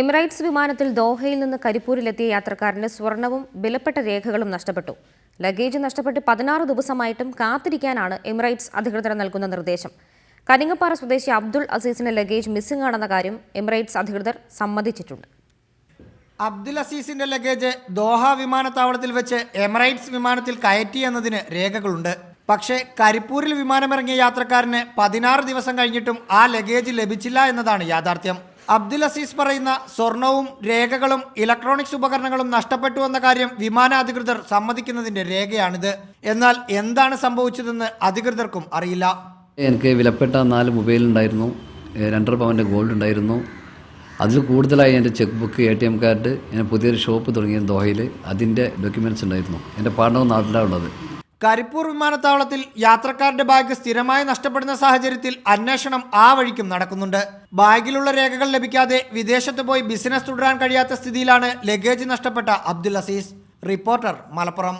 Emirates വിമാനത്തിൽ ദോഹയിൽ നിന്ന് കരിപ്പൂരിലെത്തിയ യാത്രക്കാരന് സ്വർണവും വിലപ്പെട്ട രേഖകളും നഷ്ടപ്പെട്ടു. ലഗേജ് നഷ്ടപ്പെട്ട് പതിനാറ് ദിവസമായിട്ടും കാത്തിരിക്കാനാണ് എമിറേറ്റ്സ് അധികൃതർ നൽകുന്ന നിർദ്ദേശം. കരിങ്ങപ്പാറ സ്വദേശി അബ്ദുൾ അസീസിന്റെ ലഗേജ് മിസ്സിംഗ് ആണെന്ന കാര്യം എമിറേറ്റ്സ് അധികൃതർ സമ്മതിച്ചിട്ടുണ്ട്. അബ്ദുൽ അസീസിന്റെ ലഗേജ് ദോഹ വിമാനത്താവളത്തിൽ വെച്ച് എമിറേറ്റ്സ് വിമാനത്തിൽ കയറ്റി എന്നതിന് രേഖകളുണ്ട്. പക്ഷേ കരിപ്പൂരിൽ വിമാനമിറങ്ങിയ യാത്രക്കാരന് പതിനാറ് ദിവസം കഴിഞ്ഞിട്ടും ആ ലഗേജ് ലഭിച്ചില്ല എന്നതാണ് യാഥാർത്ഥ്യം. അബ്ദുൽ അസീസ് പറയുന്ന സ്വർണവും രേഖകളും ഇലക്ട്രോണിക്സ് ഉപകരണങ്ങളും നഷ്ടപ്പെട്ടു എന്ന കാര്യം വിമാന അധികൃതർ സമ്മതിക്കുന്നതിന്റെ രേഖയാണിത്. എന്നാൽ എന്താണ് സംഭവിച്ചതെന്ന് അധികൃതർക്കും അറിയില്ല. എനിക്ക് വിലപ്പെട്ട നാല് മൊബൈൽ ഉണ്ടായിരുന്നു. രണ്ടര പവന്റെ ഗോൾഡ് ഉണ്ടായിരുന്നു. അതിൽ കൂടുതലായി എന്റെ cheque book A T M card ഞാൻ പുതിയൊരു ഷോപ്പ് തുടങ്ങിയ ദോഹയിൽ. അതിന്റെ ഡോക്യുമെന്റ്സ് ഉണ്ടായിരുന്നു. എന്റെ പാർട്ണർ നാട്ടിലാണ് ഉള്ളത്. കരിപ്പൂർ വിമാനത്താവളത്തിൽ യാത്രക്കാരുടെ ബാഗ് സ്ഥിരമായി നഷ്ടപ്പെടുന്ന സാഹചര്യത്തിൽ അന്വേഷണം ആ വഴിക്കും നടക്കുന്നുണ്ട്. ബാഗിലുള്ള രേഖകൾ ലഭിക്കാതെ വിദേശത്ത് പോയി ബിസിനസ് തുടരാൻ കഴിയാത്ത സ്ഥിതിയിലാണ് ലഗേജ് നഷ്ടപ്പെട്ട അബ്ദുൽ അസീസ്. റിപ്പോർട്ടർ മലപ്പുറം.